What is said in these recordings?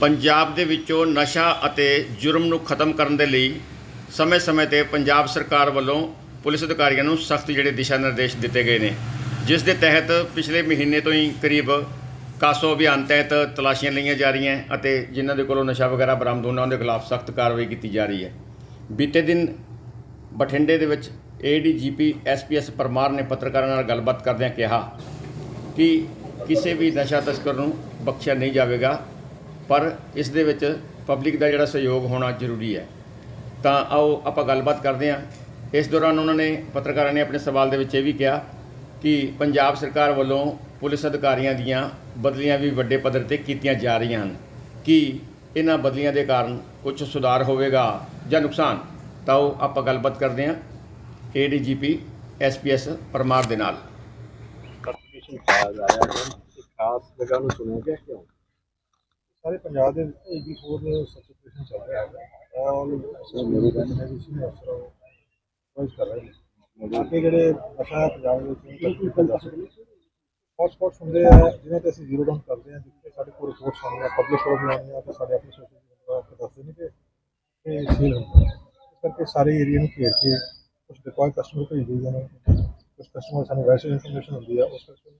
ਪੰਜਾਬ ਦੇ ਵਿੱਚੋਂ ਨਸ਼ਾ ਅਤੇ ਜੁਰਮ ਨੂੰ ਖਤਮ ਕਰਨ ਦੇ ਲਈ ਸਮੇਂ-ਸਮੇਂ ਤੇ ਪੰਜਾਬ ਸਰਕਾਰ ਵੱਲੋਂ ਪੁਲਿਸ ਅਧਿਕਾਰੀਆਂ ਨੂੰ ਸਖਤ ਜਿਹੜੇ ਦਿਸ਼ਾ ਨਿਰਦੇਸ਼ ਦਿੱਤੇ ਗਏ ਨੇ, ਜਿਸ ਦੇ ਤਹਿਤ ਪਿਛਲੇ ਮਹੀਨੇ ਤੋਂ ਹੀ ਕਰੀਬ ਕਾਸੋ ਅਭਿਆਨ ਤਹਿਤ ਤਲਾਸ਼ੀਆਂ ਲਈਆਂ ਜਾ ਰਹੀਆਂ ਅਤੇ ਜਿਨ੍ਹਾਂ ਦੇ ਕੋਲੋਂ ਨਸ਼ਾ ਵਗੈਰਾ ਬਰਾਮਦ ਹੋਣਾ, ਉਹਦੇ ਖਿਲਾਫ ਸਖਤ ਕਾਰਵਾਈ ਕੀਤੀ ਜਾ ਰਹੀ ਹੈ। ਬੀਤੇ ਦਿਨ ਬਠਿੰਡੇ ਦੇ ਵਿੱਚ ਏਡੀਜੀਪੀ ਐਸਪੀਐਸ ਪਰਮਾਰ ਨੇ ਪੱਤਰਕਾਰਾਂ ਨਾਲ ਗੱਲਬਾਤ ਕਰਦਿਆਂ ਕਿਹਾ ਕਿ ਕਿਸੇ ਵੀ ਨਸ਼ਾ ਤਸਕਰ ਨੂੰ ਬਖਸ਼ਿਆ ਨਹੀਂ ਜਾਵੇਗਾ। ਪਰ ਇਸ ਦੇ ਵਿੱਚ ਪਬਲਿਕ ਦਾ ਜਿਹੜਾ ਸਹਿਯੋਗ ਹੋਣਾ ਜ਼ਰੂਰੀ ਹੈ। ਤਾਂ ਆਓ ਆਪਾਂ ਗੱਲਬਾਤ ਕਰਦੇ ਹਾਂ। ਇਸ ਦੌਰਾਨ ਉਹਨਾਂ ਨੇ, ਪੱਤਰਕਾਰਾਂ ਨੇ ਆਪਣੇ ਸਵਾਲ ਦੇ ਵਿੱਚ ਇਹ ਵੀ ਕਿਹਾ ਕਿ ਪੰਜਾਬ ਸਰਕਾਰ ਵੱਲੋਂ ਪੁਲਿਸ ਅਧਿਕਾਰੀਆਂ ਦੀਆਂ ਬਦਲੀਆਂ ਵੀ ਵੱਡੇ ਪੱਧਰ ਤੇ ਕੀਤੀਆਂ ਜਾ ਰਹੀਆਂ ਹਨ। ਕਿ ਇਹਨਾਂ ਬਦਲੀਆਂ ਦੇ ਕਾਰਨ ਕੁਝ ਸੁਧਾਰ ਹੋਵੇਗਾ ਜਾਂ ਨੁਕਸਾਨ? ਤਾਂ ਉਹ ਆਪਾਂ ਗੱਲਬਾਤ ਕਰਦੇ ਹਾਂ ਏਡੀਜੀਪੀ ਐਸਪੀਐਸ ਪਰਮਾਰ ਦੇ ਨਾਲ। ਕੰਪੀਟੀਸ਼ਨ ਪਾਇਆ ਜਾ ਰਿਹਾ ਹੈ ਖਾਸ ਜਗ੍ਹਾ ਨੂੰ ਚੁਣਿਆ ਗਿਆ ਕਿਉਂ? ਸਾਰੇ ਪੰਜਾਬ ਦੇ ਏਬੀ4 ਸਰਟੀਫਿਕੇਸ਼ਨ ਚੱਲ ਰਿਹਾ ਹੈ ਔਰ ਮੇਰੇ ਕਹਿੰਦੇ ਨੇ ਸੀ ਅਫਸਰ ਕੋਈ ਕਰ ਰਹੇ ਨੇ। ਅੱਗੇ ਜਿਹੜੇ ਨਸ਼ਾ ਪੰਜਾਬ ਦੇ ਵਿੱਚ ਹੌਟ ਸਪੌਟਸ ਹੁੰਦੇ ਆ ਜਿਨ੍ਹਾਂ ਤੇ ਅਸੀਂ ਜ਼ੀਰੋ ਡਾਊਨ ਕਰਦੇ ਹਾਂ ਜਿੱਥੇ ਸਾਡੇ ਕੋਲ ਰਿਪੋਰਟਸ ਆਉਂਦੀਆਂ ਪਬਲਿਸ਼ ਹੋ ਜਾਂਦੀਆਂ ਤੇ ਸਾਡੇ ਆਪਣੇ ਸੋਸ਼ਲ ਮੀਡੀਆ ਤੇ ਦੱਸਦੇ ਨੇ ਕਿ ਇਹ ਸੀਲ ਹੁੰਦਾ ਹੈ। ਇਸ ਕਰਕੇ ਸਾਰੇ ਏਰੀਆ ਨੂੰ ਘੇਰ ਕੇ ਕੁਝ ਡਿਪੋਇਟ ਕਸਟਮਰ ਭੇਜ ਦਈਦੇ ਨੇ। ਕੁਝ ਕਸਟਮਰ ਸਾਨੂੰ ਵੈਸੇ ਇਨਫੋਰਮੇਸ਼ਨ ਹੁੰਦੀ ਆ ਉਸ ਕਰਕੇ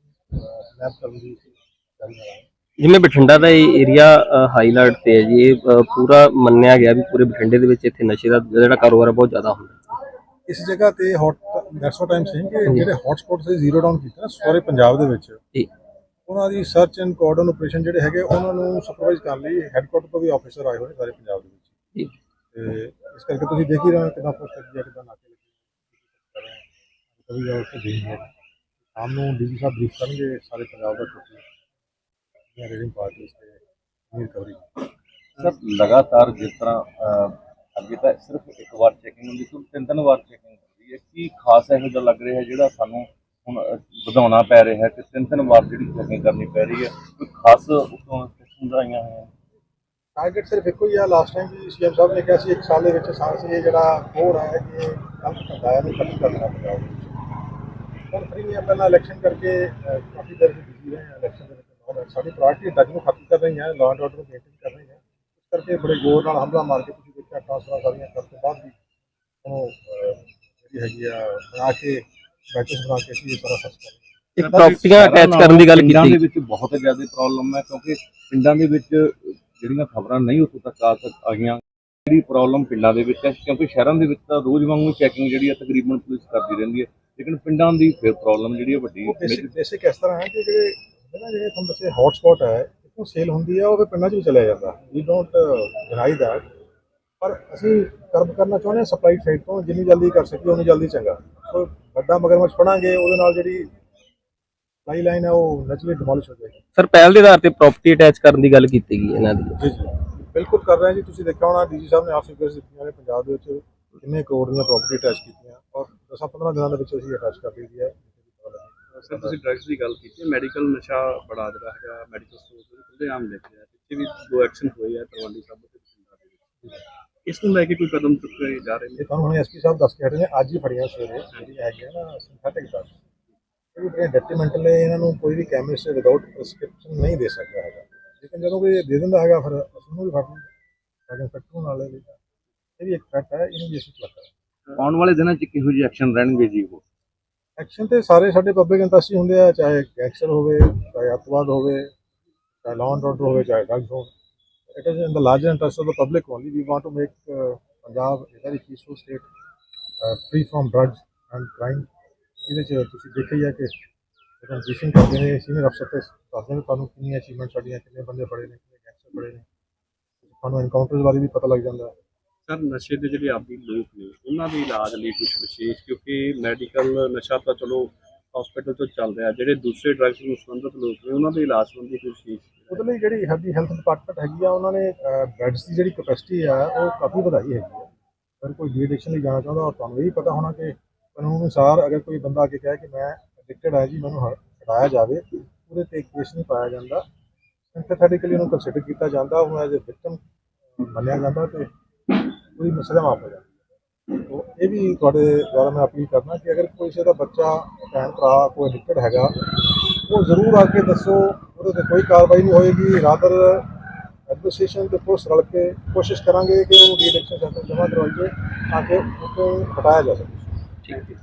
ਸਨੈਪ ਕਰਨ ਦੀ ਜਾਰੀ ਹੈ ਜਿਵੇਂ ਬਠਿੰਡਾ ਦਾ ਇਹ ਏਰੀਆ ਹਾਈਲਾਈਟ ਤੇ ਹੈ ਜੀ ਇਹ ਅ, ਪੂਰਾ ਮੰਨਿਆ ਗਿਆ ਵੀ ਪੂਰੇ ਬਠਿੰਡੇ ਦੇ ਵਿੱਚ ਇੱਥੇ ਨਸ਼ੇ ਦਾ ਜਿਹੜਾ ਕਾਰੋਬਾਰ ਹੈ ਬਹੁਤ ਜ਼ਿਆਦਾ ਹੁੰਦਾ। ਇਸ ਜਗ੍ਹਾ ਤੇ hot that's what I'm saying ਕਿ ਜਿਹੜੇ ਹੌਟਸਪੌਟਸ ਸੀ ਜ਼ੀਰੋ ਡਾਊਨ ਕੀਤਾ ਨਾ ਸਾਰੇ ਪੰਜਾਬ ਦੇ ਵਿੱਚ। ਜੀ। ਉਹਨਾਂ ਦੀ ਸਰਚ ਐਂਡ ਕੋਆਰਡਨ ਆਪਰੇਸ਼ਨ ਜਿਹੜੇ ਹੈਗੇ ਉਹਨਾਂ ਨੂੰ ਸੁਪਰਵਾਈਜ਼ ਕਰਨ ਲਈ ਹੈੱਡਕੁਆਰਟਰ ਤੋਂ ਵੀ ਆਫੀਸਰ ਆਏ ਹੋਏ ਨੇ ਸਾਰੇ ਪੰਜਾਬ ਦੇ ਵਿੱਚ। ਜੀ। ਤੇ ਇਸ ਕਰਕੇ ਤੁਸੀਂ ਦੇਖ ਹੀ ਰਹੇ ਹੋ ਕਿੰਨਾ ਫੋਰਸ ਲੱਗੀ ਹੈ ਕਿੰਨਾ ਨਾਕੇ ਲੱਗੇ ਹੈ। ਕਦੀ ਜਾਓ ਉਸ ਤੇ ਦੇਖ ਲਓ ਸ਼ਾਮ ਨੂੰ ਡੀਜੀ ਸਾਹਿਬ ਬਰੀਫ ਕਰਨਗੇ ਸਾਰੇ ਪੰਜਾਬ ਦਾ ਟੋਟਲ ਰੀਡਿੰਗ ਤੇ ਰਿਕਵਰੀ ਸਰ ਲਗਾਤਾਰ ਜਿਸ ਤਰ੍ਹਾਂ ਅੱਗੇ ਤਾਂ ਸਿਰਫ ਇੱਕ ਵਾਰ ਚੈਕਿੰਗ ਹੁੰਦੀ ਸੀ ਤਿੰਨ ਤਿੰਨ ਵਾਰ ਚੈਕਿੰਗ ਹੁੰਦੀ ਹੈ। ਕੀ ਖਾਸ ਇਹੋ ਜਿਹਾ ਲੱਗ ਰਿਹਾ ਹੈ ਜਿਹੜਾ ਸਾਨੂੰ ਹੁਣ ਵਧਾਉਣਾ ਪੈ ਰਿਹਾ ਹੈ ਕਿ ਤਿੰਨ ਤਿੰਨ ਵਾਰ ਜਿਹੜੀ ਚੈਕਿੰਗ ਕਰਨੀ ਪੈ ਰਹੀ ਹੈ ਕੋਈ ਖਾਸ ਉਤੋਂ ਸਿਸਟਮ ਆਈਆਂ ਹੋਈਆਂ? ਟਾਰਗੇਟ ਸਿਰਫ ਇੱਕੋ ਹੀ ਆ ਲਾਸਟ ਟਾਈਮ ਵੀ ਸੀਐਮ ਸਾਹਿਬ ਨੇ ਕਿਹਾ ਸੀ ਇੱਕ ਸਾਲ ਦੇ ਵਿੱਚ ਸਾਂਸ ਇਹ ਜਿਹੜਾ ਕੋਰ ਹੈ ਕਿ ਕੰਮ ਕਰਦਾ ਹੈ ਨੂੰ ਖਤਮ ਕਰਨਾ ਵਿੱਚ ਹੁਣ ਫਰੀ ਨਹੀਂ ਪਹਿਲਾਂ ਇਲੈਕਸ਼ਨ ਕਰਕੇ ਕਾਫੀ ਦੇਰ ਬਿਜ਼ੀ ਰਹੇ ਹਾਂ ਇਲੈਕਸ਼ਨ ਦੇ ਸਾਡੀ ਪ੍ਰਾਇੋਰਟੀ ਡਰਗ ਨੂੰ ਖਤਮ ਕਰ ਰਹੀ ਹੈ ਲਾਅ ਐਂਡ ਆਰਡਰ ਨੂੰ ਮੇਨਟੇਨ ਕਰ ਰਹੀ ਹੈ। ਇਸ ਕਰਕੇ ਬੜੇ ਜ਼ੋਰ ਨਾਲ ਹਮਲਾ ਮਾਰ ਕੇ ਤੁਸੀਂ ਦੇਖਿਆ ਟ੍ਰਾਂਸਫਰਾਂ ਸਾਰੀਆਂ ਕਰਨ ਤੋਂ ਬਾਅਦ ਵੀ ਅਹ, ਜਿਹੜੀ ਹੈਗੀ ਆ ਬਣਾ ਕੇ ਬੈਚਸ ਬਣਾ ਕੇ ਅਸੀਂ ਇਹ ਸਾਰਾ ਕਰ ਇੱਕ ਪ੍ਰਾਪਰਟੀਆਂ ਅਟੈਚ ਕਰਨ ਦੀ ਗੱਲ ਪਿੰਡਾਂ ਦੇ ਕੀਤੀ ਵਿੱਚ ਬਹੁਤ ਜ਼ਿਆਦਾ ਪ੍ਰੋਬਲਮ ਹੈ ਕਿਉਂਕਿ ਪਿੰਡਾਂ ਦੇ ਵਿੱਚ ਜਿਹੜੀਆਂ ਖਬਰਾਂ ਨਹੀਂ ਉੱਥੋਂ ਤੱਕ ਆ ਸਕ ਆਈਆਂ ਜਿਹੜੀ ਪ੍ਰੋਬਲਮ ਪਿੰਡਾਂ ਦੇ ਵਿੱਚ ਹੈ ਕਿਉਂਕਿ ਸ਼ਹਿਰਾਂ ਦੇ ਵਿੱਚ ਤਾਂ ਰੋਜ਼ ਵਾਂਗੂ ਚੈਕਿੰਗ ਜਿਹੜੀ ਹੈ ਤਕਰੀਬਨ ਪੁਲਿਸ ਕਰਦੀ ਰਹਿੰਦੀ ਹੈ ਲੇਕਿਨ ਪਿੰਡਾਂ ਦੀ ਫਿਰ ਪ੍ਰੋਬਲਮ ਜਿਹੜੀ ਹੈ ਵੱਡੀ ਉਹ ਬੇਸਿਕ ਇਸ ਤਰ੍ਹਾਂ ਹੈ ਕਿ ਜਿਹੜੇ ਨਾ ਜਿਹੜੇ ਤੁਹਾਨੂੰ ਦੱਸੇ ਹੌਟ ਸਪੌਟ ਹੈ ਇੱਥੋਂ ਸੇਲ ਹੁੰਦੀ ਹੈ ਉਹ ਫਿਰ ਪਿੰਡਾਂ 'ਚ ਵੀ ਚਲਿਆ ਜਾਂਦਾ। ਵੀ ਡੋਂਟ ਡਿਨਾਈ ਦੈਟ ਪਰ ਅਸੀਂ ਕਰਬ ਕਰਨਾ ਚਾਹੁੰਦੇ ਹਾਂ ਸਪਲਾਈ ਸਾਈਡ ਤੋਂ ਜਿੰਨੀ ਜਲਦੀ ਕਰ ਸਕੀਏ ਉਨੀ ਜਲਦੀ ਚੰਗਾ। ਸੋ ਵੱਡਾ ਮਗਰਮੱਛ ਫੜਾਂਗੇ ਉਹਦੇ ਨਾਲ ਜਿਹੜੀ ਸਪਲਾਈ ਲਾਈਨ ਹੈ ਉਹ ਨੈਚੁਰਲੀ ਡਿਮੋਲਿਸ਼ ਹੋ ਜਾਏਗੀ। ਸਰ ਪਹਿਲ ਦੇ ਆਧਾਰ ਤੇ ਪ੍ਰਾਪਰਟੀ ਅਟੈਚ ਕਰਨ ਦੀ ਗੱਲ ਕੀਤੀ ਗਈ ਇਹਨਾਂ ਦੀ। ਜੀ ਜੀ। ਬਿਲਕੁਲ ਕਰ ਰਹੇ ਹਾਂ ਜੀ। ਤੁਸੀਂ ਦੇਖਿਆ ਹੋਣਾ ਡੀਜੀ ਸਾਹਿਬ ਨੇ ਆਪ ਫਿਗਰਸ ਦਿੱਤੀਆਂ ਨੇ ਪੰਜਾਬ ਦੇ ਵਿੱਚ। ਕਿੰਨੇ ਕਰੋੜ ਦੀਆਂ ਪ੍ਰਾਪਰਟੀ ਅਟੈਚ ਕੀਤੀਆਂ। ਔਰ 10-15 ਦਿਨਾਂ ਦੇ ਵਿੱਚ ਅਸੀਂ ਅਟੈਚ ਕਰ ਦਿੱਤੀ ਹੈ। ਸਰ ਤੁਸੀਂ ਡਰੱਗਸ ਦੀ ਗੱਲ ਕੀਤੀ ਮੈਡੀਕਲ ਨਸ਼ਾ ਬੜਾ ਜਿਹੜਾ ਹੈਗਾ ਮੈਡੀਕਲ ਸਟੋਰ ਦੇ ਖੁੱਲੇ ਆਮ ਆਇਆ ਪਿੱਛੇ ਵੀ ਦੋ ਐਕਸ਼ਨ ਹੋਏ ਆ ਤਲਵੰਡੀ ਸਾਬੋ ਤੇ ਬਠਿੰਡਾ ਦੇ ਵਿੱਚ ਇਸ ਨੂੰ ਲੈ ਕੇ ਕੋਈ ਕਦਮ ਚੁੱਕੇ ਜਾ ਰਹੇ ਨੇ? ਤੁਹਾਨੂੰ ਹੁਣ ਐਸਪੀ ਸਾਹਿਬ ਦੱਸ ਕੇ ਹਟੇ ਨੇ ਅੱਜ ਹੀ ਫੜੀਆਂ ਸਵੇਰੇ ਜਿਹੜੀ ਹੈਗੀ ਆ ਨਾ ਸਿੰਥੈਟਿਕ ਡਰਗ ਇਹ ਜਿਹੜੇ ਡੈਟਰੀਮੈਂਟਲ ਨੇ ਇਹਨਾਂ ਨੂੰ ਕੋਈ ਵੀ ਕੈਮਿਸਟ ਵਿਦਆਊਟ ਪ੍ਰਸਕ੍ਰਿਪਸ਼ਨ ਨਹੀਂ ਦੇ ਸਕਦਾ ਹੈਗਾ। ਲੇਕਿਨ ਜਦੋਂ ਕੋਈ ਇਹ ਦੇ ਦਿੰਦਾ ਹੈਗਾ ਫਿਰ ਅਸੀਂ ਉਹਨੂੰ ਵੀ ਫੜ ਲੈਂਦੇ ਡਰਗ ਇੰਸਪੈਕਟਰ ਨਾਲ ਇਹ ਵੀ ਇੱਕ ਫੈਕਟ ਹੈ ਇਹਨੂੰ ਵੀ ਅਸੀਂ ਪਲੱਗ ਆਉਣ ਵਾਲੇ ਦਿਨਾਂ 'ਚ ਕਿਹੋ ਜਿਹੇ ਐਕਸ਼ਨ ਰਹਿਣਗੇ ਜੀ ਉਹ? ਐਕਸ਼ਨ ਤੇ ਸਾਰੇ ਸਾਡੇ ਪਬਲਿਕ ਇੰਟਰਸਟ ਹੀ ਹੁੰਦੇ ਆ ਚਾਹੇ ਗੈਂਗਸਟਰ ਹੋਵੇ ਚਾਹੇ ਅੱਤਵਾਦ ਹੋਵੇ ਚਾਹੇ ਲਾਅ ਐਂਡ ਆਰਡਰ ਹੋਵੇ ਚਾਹੇ ਡਰਗਸ ਹੋਣ। It is in the larger interest of the public only we want to make Punjab a very peaceful state uh, free from drugs and ਇਹਦੇ ਚ ਤੁਸੀਂ ਦੇਖਿਆ ਹੀ ਹੈ ਕਿ ਜਦੋਂ ਬਰੀਫਿੰਗ ਕਰਦੇ ਨੇ ਸੀਨੀਅਰ ਅਫਸਰ ਤੇ ਦੱਸਦੇ ਨੇ ਤੁਹਾਨੂੰ ਕਿੰਨੀਆਂ ਅਚੀਵਮੈਂਟ ਸਾਡੀਆਂ ਕਿੰਨੇ ਬੰਦੇ ਫੜੇ ਨੇ ਕਿੰਨੇ ਗੈਂਗਸਟਰ ਫੜੇ ਨੇ। ਤੁਹਾਨੂੰ ਐਨਕਾਊਂਟਰਸ ਬਾਰੇ ਵੀ ਪਤਾ ਲੱਗ ਜਾਂਦਾ। ਹੈ ਸਰ ਨਸ਼ੇ ਦੇ ਜਿਹੜੇ ਆਦੀ ਲੋਕ ਨੇ, ਉਹਨਾਂ ਦੇ ਇਲਾਜ ਲਈ ਕੁਝ ਵਿਸ਼ੇਸ਼, ਕਿਉਂਕਿ ਮੈਡੀਕਲ ਨਸ਼ਾ ਤਾਂ ਚਲੋ ਹਸਪੀਟਲ ਤੋਂ ਚੱਲ ਰਿਹਾ, ਜਿਹੜੇ ਦੂਸਰੇ ਡਰੱਗਸ ਨੂੰ ਸੰਬੰਧਿਤ ਲੋਕ ਨੇ, ਉਹਨਾਂ ਦੇ ਇਲਾਜ ਸੰਬੰਧੀ ਕੋਈ ਵਿਸ਼ੇਸ਼ ਉਹਦੇ ਲਈ ਜਿਹੜੀ ਸਾਡੀ ਹੈਲਥ ਡਿਪਾਰਟਮੈਂਟ ਹੈਗੀ ਆ, ਉਹਨਾਂ ਨੇ ਬੈੱਡਸ ਦੀ ਜਿਹੜੀ ਕਪੈਸਿਟੀ ਆ, ਉਹ ਕਾਫੀ ਵਧਾਈ ਹੈਗੀ ਆ। ਅਗਰ ਕੋਈ ਡੀ ਐਡਿਕਸ਼ਨ ਲਈ ਜਾਣਾ ਚਾਹੁੰਦਾ ਤੁਹਾਨੂੰ ਇਹ ਵੀ ਪਤਾ ਹੋਣਾ ਕਿ ਕਾਨੂੰਨ ਅਨੁਸਾਰ ਅਗਰ ਕੋਈ ਬੰਦਾ ਆ ਕੇ ਕਹੇ ਕਿ ਮੈਂ ਐਡਿਕਟਡ ਹੈ ਜੀ, ਮੈਨੂੰ ਹ- ਹਟਾਇਆ ਜਾਵੇ, ਉਹਦੇ ਤੇ ਕੇਸ ਨਹੀਂ ਪਾਇਆ ਜਾਂਦਾ। ਸਿੰਥੈਟਿਕਲੀ ਉਹਨੂੰ ਕੰਸੀਡਰ ਕੀਤਾ ਜਾਂਦਾ, ਉਹਨੂੰ ਐਜ਼ ਅ ਵਿਕਟਮ ਮੰਨਿਆ ਜਾਂਦਾ ਤੇ ਕੋਈ ਮਸਲਾ ਮਾਫ ਹੋ ਜਾਂਦਾ। ਤੋ ਇਹ ਵੀ ਤੁਹਾਡੇ ਦੁਆਰਾ ਮੈਂ ਅਪੀਲ ਕਰਨਾ ਕਿ ਅਗਰ ਕੋਈ ਕਿਸੇ ਦਾ ਬੱਚਾ, ਭੈਣ, ਭਰਾ ਕੋਈ ਐਡਿਕਟਡ ਹੈਗਾ, ਉਹ ਜ਼ਰੂਰ ਆ ਕੇ ਦੱਸੋ, ਉਹਦੇ ਤੇ ਕੋਈ ਕਾਰਵਾਈ ਨਹੀਂ ਹੋਏਗੀ ਰਾਦਰ ਐਡਮਿਨਿਸਟ੍ਰੇਸ਼ਨ ਤੇ ਪੁਲਿਸ ਰਲ ਕੇ ਕੋਸ਼ਿਸ਼ ਕਰਾਂਗੇ ਕਿ ਉਹਨੂੰ ਡੀ ਐਡਿਕਸ਼ਨ ਸੈਂਟਰ ਜਮ੍ਹਾਂ ਕਰਵਾਈਏ, ਤਾਂ ਕਿ ਉਹ ਹਟਾਇਆ ਜਾ ਸਕੇ। ਠੀਕ ਹੈ।